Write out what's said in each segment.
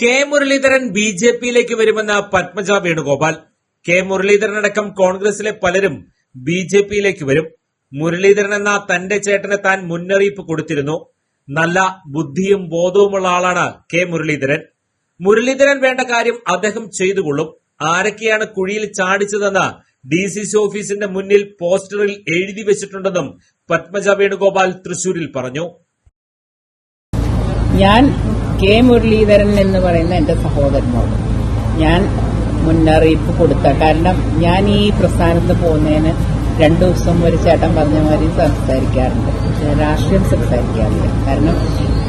K Muraleedharan B J പിയിലേക്ക് വരുമെന്ന് Padmaja Venugopal. K മുരളീധരനടക്കം കോൺഗ്രസിലെ പലരും ബി ജെ പിയിലേക്ക് വരും. മുരളീധരൻ എന്ന തന്റെ ചേട്ടന് താൻ മുന്നറിയിപ്പ് കൊടുത്തിരുന്നു. നല്ല ബുദ്ധിയും ബോധവുമുള്ള ആളാണ് കെ മുരളീധരൻ. മുരളീധരൻ വേണ്ട കാര്യം അദ്ദേഹം ചെയ്തുകൊള്ളും. ആരൊക്കെയാണ് കുഴിയിൽ ചാടിച്ചതെന്ന് ഡി സി സി ഓഫീസിന്റെ മുന്നിൽ പോസ്റ്ററിൽ എഴുതി വെച്ചിട്ടുണ്ടെന്നും പത്മജ വേണുഗോപാൽ തൃശൂരിൽ പറഞ്ഞു. ഞാൻ കെ മുരളീധരൻ എന്ന് പറയുന്ന എന്റെ സഹോദരനോട് ഞാൻ മുന്നറിയിപ്പ് കൊടുത്ത. കാരണം ഞാൻ ഈ പ്രസ്ഥാനത്ത് പോകുന്നതിന് രണ്ടു ദിവസം ഒരു ചേട്ടൻ പറഞ്ഞ മാതിരി സംസാരിക്കാറുണ്ട്. ഞാൻ രാഷ്ട്രീയം സംസാരിക്കാറില്ല. കാരണം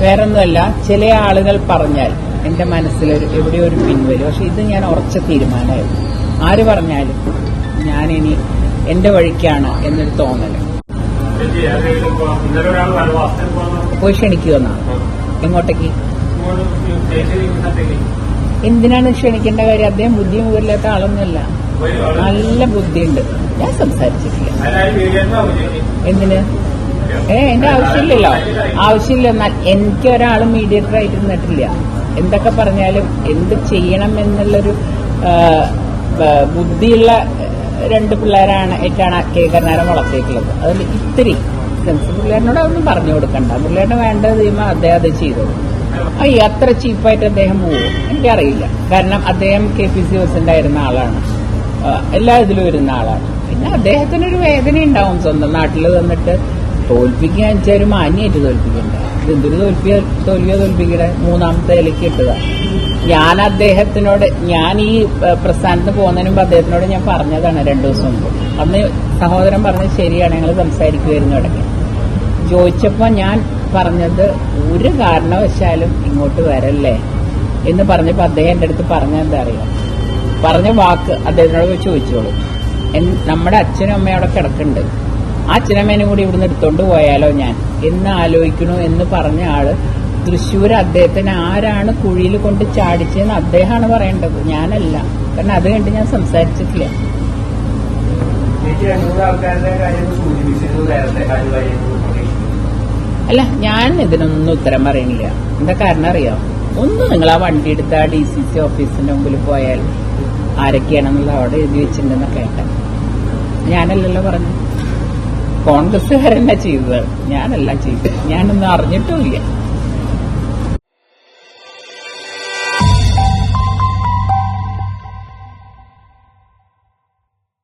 വേറൊന്നുമല്ല ചില ആളുകൾ പറഞ്ഞാൽ എന്റെ മനസ്സിലൊരു എവിടെയോ ഒരു പിൻവരും പക്ഷെ ഇത് ഞാൻ ഉറച്ച തീരുമാനമായിരുന്നു. ആര് പറഞ്ഞാലും ഞാൻ ഇനി എന്റെ വഴിക്കാണ് എന്നൊരു തോന്നൽ. പോയി ക്ഷണിക്കുമെന്നാണ് എങ്ങോട്ടേക്ക്? എന്തിനാണ് ക്ഷണിക്കേണ്ട കാര്യം? അദ്ദേഹം ബുദ്ധി പോരില്ലാത്ത ആളൊന്നുമല്ല. നല്ല ബുദ്ധിയുണ്ട്. ഞാൻ സംസാരിച്ചിട്ടില്ല. എന്തിന്? ഏ എന്റെ ആവശ്യമില്ലല്ലോ. ആവശ്യമില്ല എന്നാൽ എനിക്ക് ഒരാളും മീഡിയേറ്റർ ആയിട്ട് നിന്നിട്ടില്ല. എന്തൊക്കെ പറഞ്ഞാലും എന്ത് ചെയ്യണം എന്നുള്ളൊരു ബുദ്ധിയുള്ള രണ്ട് പിള്ളേരാണ് ഏറ്റാണ് കെ കരുണാരം വളർത്തിയിട്ടുള്ളത്. അതിൽ ഇത്തിരി സെൻസ് പിള്ളേരിനോട് അതൊന്നും പറഞ്ഞു കൊടുക്കണ്ട. പിള്ളേരുടെ വേണ്ടത് ചെയ്യുമ്പോൾ അദ്ദേഹം അത് ചെയ്തോളൂ. അയ്യ അത്ര ചീപ്പായിട്ട് അദ്ദേഹം പോവും. എനിക്കറിയില്ല. കാരണം അദ്ദേഹം കെ പി സി പ്രസിഡന്റ് ആയിരുന്ന ആളാണ് എല്ലാ ഇതിലും വരുന്ന ആളാണ്. പിന്നെ അദ്ദേഹത്തിനൊരു വേദന ഉണ്ടാവും സ്വന്തം നാട്ടിൽ വന്നിട്ട്. തോൽപ്പിക്കുക വെച്ചാൽ മാന്യായിട്ട് തോൽപ്പിക്കണ്ട. ഇതെന്തൊരു തോൽപ്പിയ തോൽവിയോ തോൽപ്പിക്കണ? മൂന്നാമത്തെ ഇലക്ക് ഇട്ടതാ ഞാൻ അദ്ദേഹത്തിനോട് ഞാൻ ഈ പ്രസ്ഥാനത്ത് പോകുന്നതിന് മുമ്പ് അദ്ദേഹത്തിനോട് ഞാൻ പറഞ്ഞതാണ് രണ്ടു ദിവസം മുമ്പ്. അന്ന് സഹോദരൻ പറഞ്ഞത് ശരിയാണ്. ഞങ്ങൾ സംസാരിക്കുമായിരുന്നു ഇടയ്ക്ക് ചോദിച്ചപ്പോൾ ഞാൻ പറഞ്ഞത് ഒരു കാരണവശാലും ഇങ്ങോട്ട് വരല്ലേ? എന്ന് പറഞ്ഞപ്പോൾ അദ്ദേഹം എന്റെ അടുത്ത് പറഞ്ഞെന്താ അറിയാം? പറഞ്ഞ വാക്ക് അദ്ദേഹത്തിനോട് ചോദിച്ചോളൂ. നമ്മുടെ അച്ഛനും അമ്മയും അവിടെ കിടക്കുന്നുണ്ട്. ആ അച്ഛനമ്മേനും കൂടി ഇവിടുന്ന് എടുത്തോണ്ട് പോയാലോ ഞാൻ? എന്ന് ആലോചിക്കണു എന്ന് പറഞ്ഞ ആൾ തൃശ്ശൂർ അദ്ദേഹത്തിന് ആരാണ് കുഴിയിൽ കൊണ്ട് ചാടിച്ചതെന്ന് അദ്ദേഹമാണ് പറയേണ്ടത്. ഞാനല്ല. കാരണം അത് കണ്ട് ഞാൻ സംസാരിച്ചിട്ടില്ല. ആൾക്കാരുടെ കാര്യം സൂചിപ്പിച്ചിരുന്നു നേരത്തെ കാര്യമായി അല്ല ഞാൻ ഇതിനൊന്നും ഉത്തരം പറയണില്ല. എന്താ കാരണം അറിയാം? ഒന്ന് നിങ്ങൾ ആ വണ്ടി എടുത്ത് ആ ഡി സി സി ഓഫീസിന്റെ മുമ്പിൽ പോയാൽ ആരൊക്കെയാണെന്നുള്ള അവിടെ എഴുതി വെച്ചിട്ടുണ്ടെന്ന് കേട്ടെ. ഞാനല്ലല്ലോ പറഞ്ഞു കോൺഗ്രസ്സുകാരല്ല ചെയ്തത്. ഞാനല്ല ചെയ്തത്. ഞാനൊന്നും അറിഞ്ഞിട്ടുമില്ല